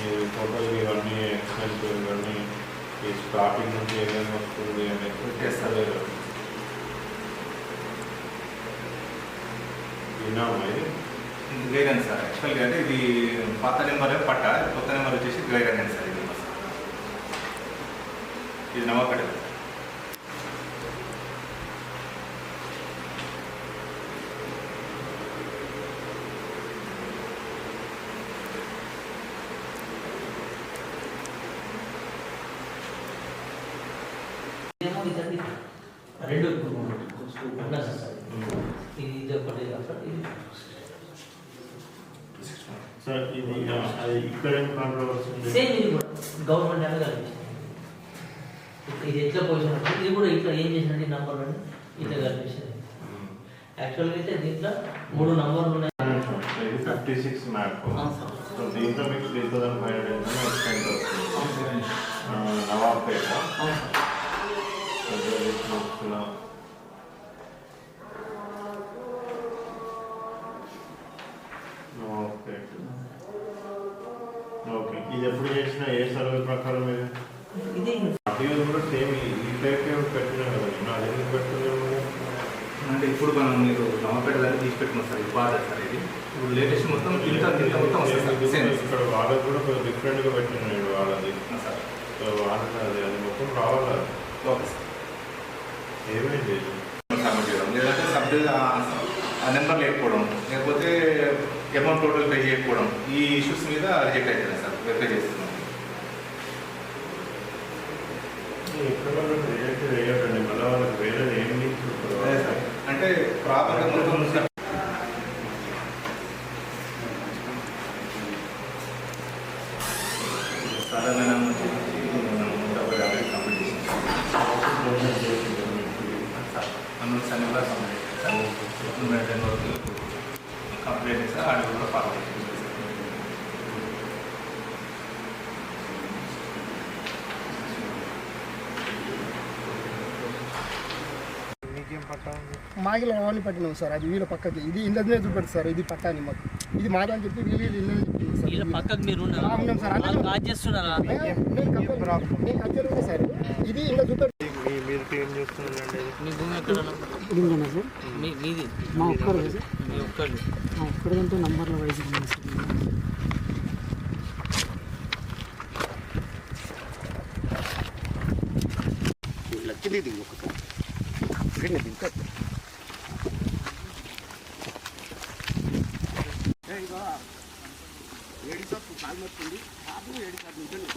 ఈ ఫోటోలు ఇవన్నీ ఎక్స్పెన్స్ ఇవన్నీ ఈ స్టార్టింగ్ నుంచి ఏమేమి వస్తుంది అనేది చేస్తలేదు విన్నామా ఇది? సార్. యాక్చువల్గా అంటే ఇది పాత నెంబర్ పట్ట కొత్త నెంబర్ వచ్చేసి అండి సార్ ఇది. నెంబర్ సార్ ఇది నమ్మకడ రెండు ఇది ఇది ఒకటి సార్. ఇది సార్ ఇది అది ఇక్కడ గవర్నమెంట్ అనేది కనిపిస్తుంది ఇది. ఎట్లా పొజిషన్ ఇది కూడా ఇట్లా ఏం చేసినట్టు నంబర్ అని ఇట్లా కనిపిస్తుంది. యాక్చువల్గా అయితే దీంట్లో మూడు నంబర్లు ఉన్నాయి. Fifty six map. సో దీంట్లో మీకు three thousand five hundred extent వస్తుంది ఆ, నవాబ్పేట ఓకే ఇది ఎప్పుడు చేసినా ఏ సర్వే ప్రకారం ఇది ఇది కూడా సేమ్ ఈ టైప్ పెట్టినా కదా నేను అది ఎందుకు పెట్టుకున్నాను అంటే ఇప్పుడు మనం మీరు దాన్ని తీసి పెట్టుకున్నాం సార్ ఇది పాత సార్ ఇది. ఇప్పుడు లేటెస్ట్ మొత్తం ఇంత మొత్తం వస్తుంది సార్ ఇక్కడ వాళ్ళకి కూడా కొంచెం డిఫరెంట్గా పెట్టినాడు వాళ్ళది. సార్. సో వాళ్ళకి అది అది మొత్తం రావాలి. Okay sir. ఏమైంది సబ్మిట్ చేయడం లేదంటే ఆ నెంబర్ లేకపోవడం లేకపోతే అమౌంట్ టోటల్ పే చేయకపోవడం ఈ ఇష్యూస్ మీద రిజెక్ట్ అవుతుంది సార్ వెరిఫై చేస్తున్నాం ఇక్కడ వాళ్ళకి మళ్ళీ వాళ్ళకి వేరే సార్ అంటే ప్రాపర్గా మొత్తం సార్ సాధారణ నుంచి మనం నూట యాభై కంప్లీట్ చేసాం సార్ అన్న కూడా కంప్లీట్ సార్ నూట టెన్ వరకు కంప్లీట్ చేస్తే కూడా ఫార్వర్డ్ మాగిల వాళ్ళు పట్టినాం సార్ అది వీళ్ళ పక్కకి. ఇది ఇళ్ళనే చూపెడుతుంది సార్ ఇది పట్టాని మాకు. ఇది మాది అని చెప్పి వీళ్ళు ఇళ్ళనే సార్. వీళ్ళ పక్కకు మీరు ఉన్నాం సార్. ఇది మీరు ఏం చేస్తున్నారండి మీ భూమి ఎక్కడ ఇదిగోనా సార్ మీ మీది? మా ఒక్కరు మీ ఒక్కళ్ళు మా ఒక్కడిదంటే నంబర్ల వైజ్ లక్కింది దిగు ఒకసారి దిగు ఏడి సార్ కాలు మొత్తుంది కాదు ఏడి సార్ నిజంగా